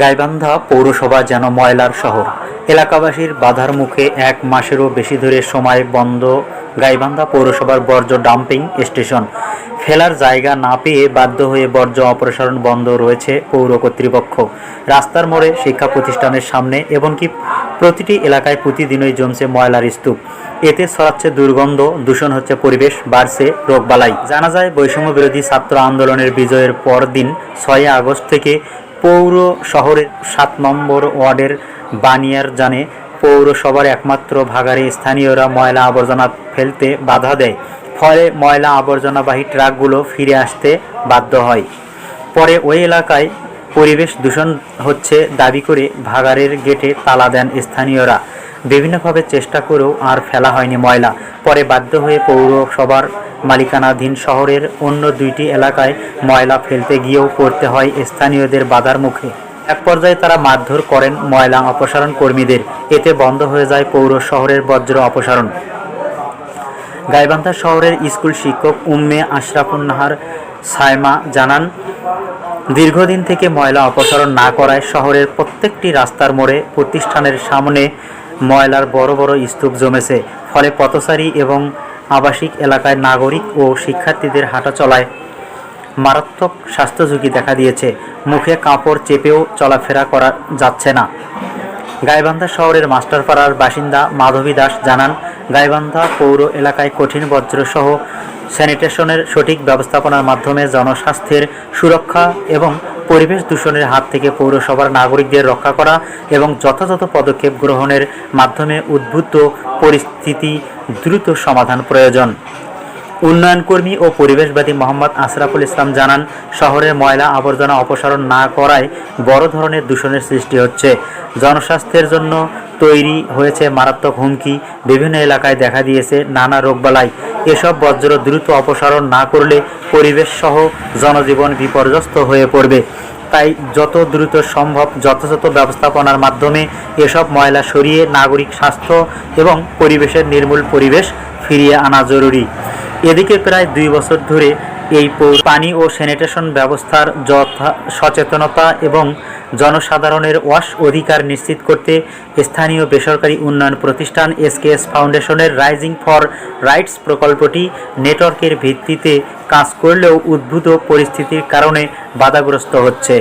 গাইবান্ধা পৌরসভা যেন ময়লার শহর। এলাকাবাসীর বাধার মুখে এক মাসেরও বেশি ধরে সময় বন্ধ গাইবান্ধা পৌরসভার বর্জ্য ডাম্পিং স্টেশন। ফেলার জায়গা না পেয়ে বাধ্য হয়ে বর্জ্য অপসারণ বন্ধ রয়েছে পৌর কর্তৃপক্ষ। রাস্তার মোড়ে শিক্ষা প্রতিষ্ঠানের সামনে এমনকি প্রতিটি এলাকায় প্রতিদিনই জমছে ময়লার স্তূপ। এতে ছড়াচ্ছে দুর্গন্ধ, দূষণ হচ্ছে পরিবেশ, বাড়ছে রোগবালাই। জানা যায় বৈষম্য বিরোধী ছাত্র আন্দোলনের বিজয়ের পরদিন ছয় আগস্ট থেকে পৌর শহরের সাত নম্বর ওয়ার্ডের বানিয়ার জানে পৌরসভার একমাত্র ভাগারে স্থানীয়রা ময়লা আবর্জনা ফেলতে বাধা দেয়। ফলে ময়লা আবর্জনাবাহী ট্রাকগুলো ফিরে আসতে বাধ্য হয়। পরে ওই এলাকায় পরিবেশ দূষণ হচ্ছে দাবি করে ভাগাড়ের গেটে তালা দেন স্থানীয়রা। বিভিন্নভাবে চেষ্টা করেও আর ফেলা হয়নি ময়লা। পরে বাধ্য হয়ে পৌরসভার মালিকানাধীন শহরের অন্য দুইটি এলাকায় ময়লা ফেলতে গিয়েও পড়তে হয় স্থানীয়দের বাধার মুখে। এক পর্যায়ে তারা মারধর করেন ময়লা অপসারণ কর্মীদের। এতে বন্ধ হয়ে যায় পৌর শহরের বজ্র অপসারণ। গাইবান্ধা শহরের স্কুল শিক্ষক উম্মে আশরাফুন নাহার সায়মা জানান দীর্ঘদিন থেকে ময়লা অপসারণ না করায় শহরের প্রত্যেকটি রাস্তার মোড়ে প্রতিষ্ঠানের সামনে ময়লার বড় বড় স্তূপ জমেছে। ফলে পথচারী এবং আবাসিক এলাকায় নাগরিক ও শিক্ষার্থীদের হাঁটা চলায় মারাত্মক স্বাস্থ্য ঝুঁকি দেখা দিয়েছে। মুখে কাপড় চেপেও চলাফেরা করা যাচ্ছে না। গাইবান্ধা শহরের মাস্টারপাড়ার বাসিন্দা মাধবী দাস জানান, গাইবান্ধা পৌর এলাকায় কঠিন বজ্রসহ স্যানিটেশনের সঠিক ব্যবস্থাপনার মাধ্যমে জনস্বাস্থ্যের সুরক্ষা এবং পরিবেশ দূষণের হাত থেকে পৌরসভার নাগরিকদের রক্ষা করা এবং যথাযথ পদক্ষেপ গ্রহণের মাধ্যমে উদ্ভূত পরিস্থিতি দ্রুত সমাধান প্রয়োজন। উন্নয়ন কর্মী ও পরিবেশবাদী মোহাম্মদ আশরাফুল ইসলাম জানান, শহরের ময়লা আবর্জনা অপসারণ না করায় বড় ধরনের দূষণের সৃষ্টি হচ্ছে। জনস্বাস্থ্যের জন্য তৈরি হয়েছে মারাত্মক হুমকি। বিভিন্ন এলাকায় দেখা দিয়েছে নানা রোগবালাই। এসব বজ্র দ্রুত অপসারণ না করলে পরিবেশ সহ জনজীবন বিপর্যস্ত হয়ে পড়বে। তাই যত দ্রুত সম্ভব যথাযথ ব্যবস্থাপনার মাধ্যমে এসব ময়লা সরিয়ে নাগরিক স্বাস্থ্য এবং পরিবেশের নির্মূল পরিবেশ ফিরিয়ে আনা জরুরি। এদিকে প্রায় দুই বছর ধরে এই পানি ও স্যানিটেশন ব্যবস্থার যথা, সচেতনতা এবং জনসাধারণের ওয়াশ অধিকার নিশ্চিত করতে স্থানীয় বেসরকারি উন্নয়ন প্রতিষ্ঠান এসকেএস ফাউন্ডেশনের রাইজিং ফর রাইটস প্রকল্পটি নেটওয়ার্কের ভিত্তিতে কাজ করলেও উদ্ভূত পরিস্থিতির কারণে বাধাগ্রস্ত হচ্ছে।